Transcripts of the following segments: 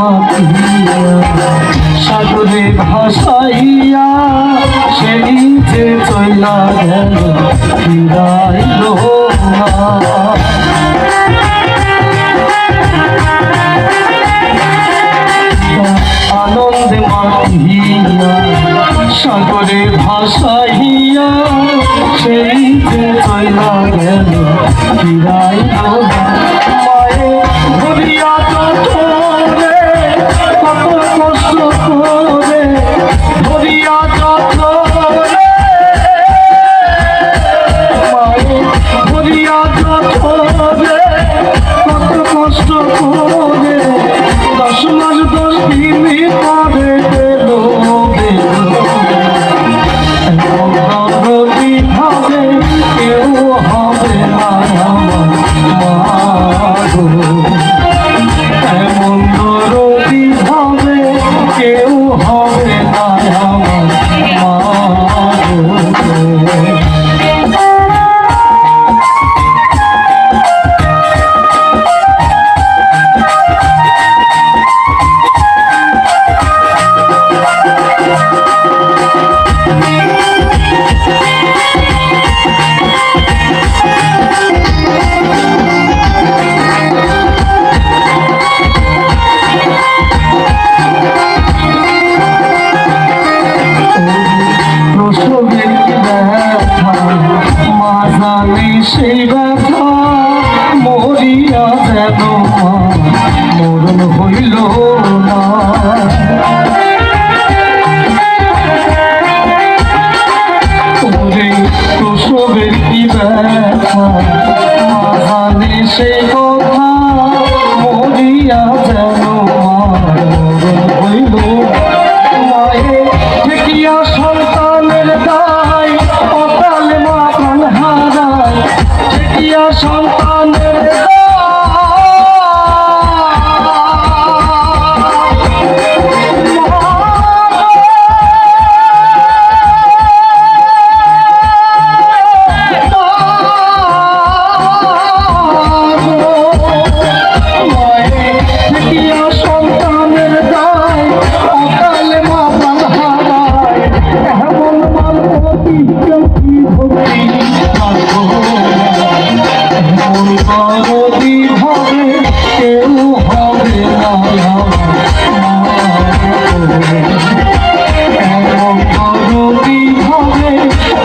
মাতিয়া সাগরে ভাসাইয়া সে নিচে চলা গেল, ফিরাইল আনন্দে মাতিয়া সাগরে ভাসাইয়া সেই যে চলা গেল, ফিরাইল 这 Oh.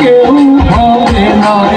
কেউ হবে না।